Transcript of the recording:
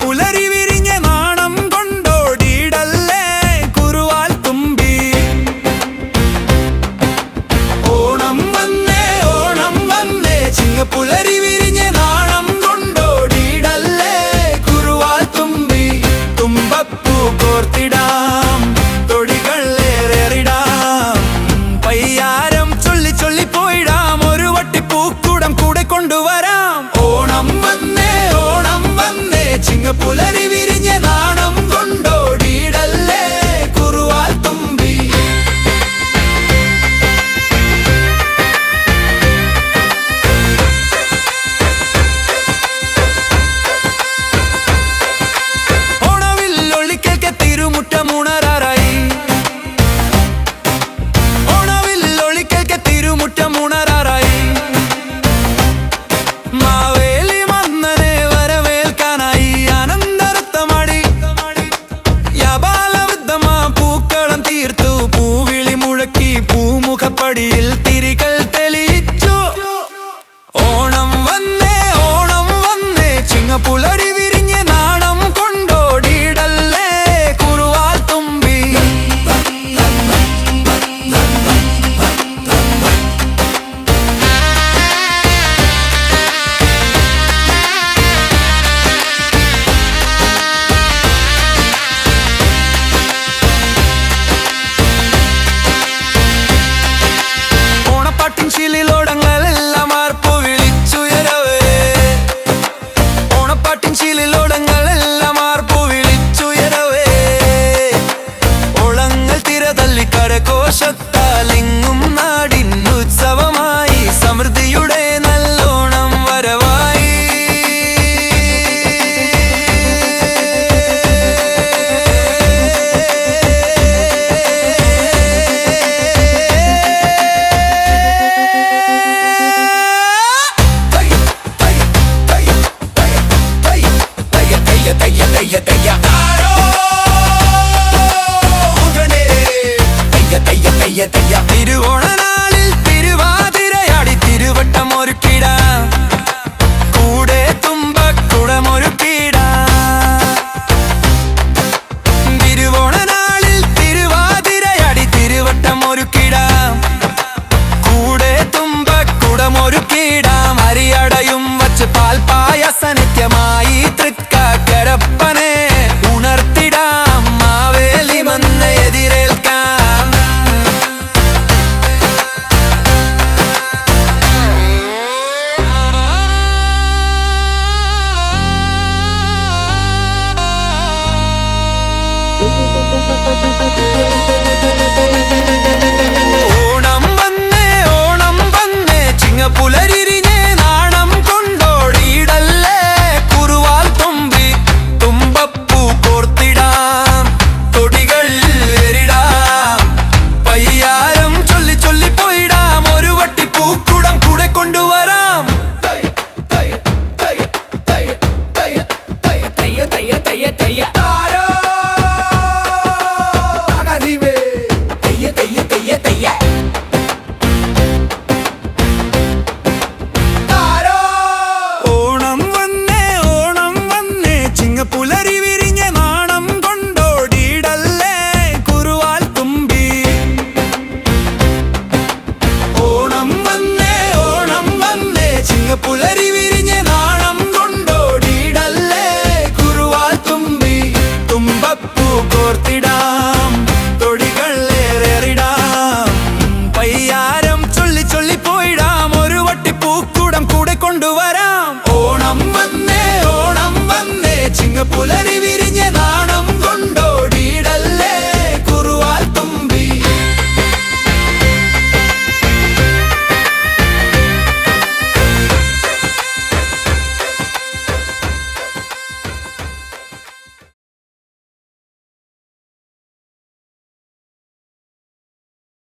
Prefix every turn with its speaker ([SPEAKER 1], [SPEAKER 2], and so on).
[SPEAKER 1] പുലരി വിരിഞ്ഞ നാണം കൊണ്ടോടിയിടല്ലേ കുറുവാൽ തുമ്പി. ഓണം വന്നേ ഓണം വന്നേ ചിങ്ങപ്പുലരി വിരിഞ്ഞ നാണം കൊണ്ടോടിയിടല്ലേ കുറുവാൽ തുമ്പി. തുമ്പപ്പൂ കോർത്തിടാം തൊടികളേറേറിടാം പയ്യാരം ചൊല്ലി ചൊല്ലി പോയിടാം ഒരു വട്ടിപ്പൂക്കൂടം കൂടെ കൊണ്ടുവരാം. ഓണം വന്നേ ചിങ്ങപ്പുലരി വിരിഞ്ഞ കരകോശത്താലിങ്ങും ஐயத்தையா திருவோண நாளில் திருவாதிரை திருவட்டமோ